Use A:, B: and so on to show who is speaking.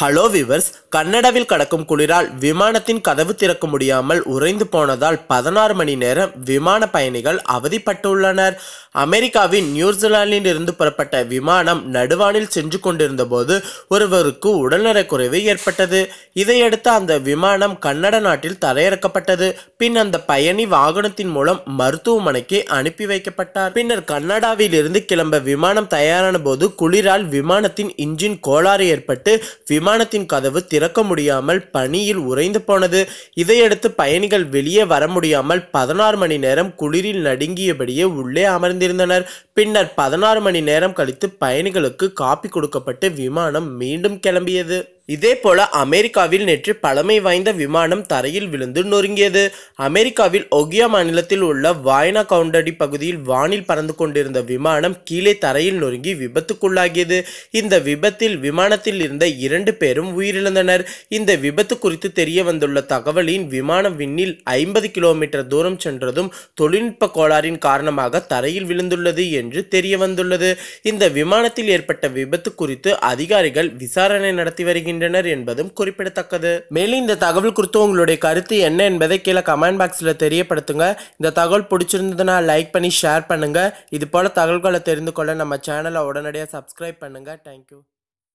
A: hello viewers கன்னடாவில் கடக்கும் குளிரால் விமானத்தின் கதவு திறக்க முடியாமல் உறைந்து போனதால் பதினாறு மணி நேரம் விமான பயணிகள் அவதிப்பட்டுள்ளனர் அமெரிக்காவின் நியூசிலாந்திலிருந்து புறப்பட்ட விமானம் நடுவானில் சென்று கொண்டிருந்த போது ஒருவருக்கு உடல்நல குறைவு ஏற்பட்டது இதையடுத்து அந்த விமானம் கன்னட நாட்டில் தரையிறக்கப்பட்டது பின் அந்த பயணி வாகனத்தின் மூலம் மருத்துவமனைக்கு அனுப்பி வைக்கப்பட்டார் பின்னர் இருந்து கிளம்ப விமானம் தயாரான போது குளிரால் விமானத்தின் இன்ஜின் கோளாறு ஏற்பட்டு விமான விமானத்தின் கதவு திறக்க முடியாமல் பனியில் உறைந்து போனது இதையடுத்து பயணிகள் வெளியே வர முடியாமல் பதினாறு மணி நேரம் குளிரில் நடுங்கியபடியே உள்ளே அமர்ந்திருந்தனர் பின்னர் பதினாறு மணி நேரம் கழித்து பயணிகளுக்கு காப்பி கொடுக்கப்பட்டு விமானம் மீண்டும் கிளம்பியது இதேபோல அமெரிக்காவில் நேற்று பழமை வாய்ந்த விமானம் தரையில் விழுந்து நொறுங்கியது அமெரிக்காவில் ஒகியா மாநிலத்தில் உள்ள வாய்னா கவுண்டடி பகுதியில் வானில் பறந்து கொண்டிருந்த விமானம் கீழே தரையில் நொறுங்கி விபத்துக்குள்ளாகியது இந்த விபத்தில் விமானத்தில் இருந்த இரண்டு பேரும் உயிரிழந்தனர் இந்த விபத்து குறித்து தெரிய வந்துள்ள தகவலின் விமானம் விண்ணில் ஐம்பது கிலோமீட்டர் தூரம் சென்றதும் தொழில்நுட்ப கோளாறின் காரணமாக தரையில் விழுந்துள்ளது என்று தெரிய வந்துள்ளது இந்த விமானத்தில் ஏற்பட்ட விபத்து குறித்து அதிகாரிகள் விசாரணை நடத்தி வருகின்றனர் வருகின்றனர் என்பதும் குறிப்பிடத்தக்கது
B: மேலும் இந்த தகவல் குறித்து உங்களுடைய கருத்து என்ன என்பதை கீழே கமெண்ட் பாக்ஸில் தெரியப்படுத்துங்க இந்த தகவல் பிடிச்சிருந்ததுனா லைக் பண்ணி ஷேர் பண்ணுங்கள் இது போல் தகவல்களை தெரிந்து கொள்ள நம்ம சேனலை உடனடியாக சப்ஸ்கிரைப் பண்ணுங்கள் தேங்க்யூ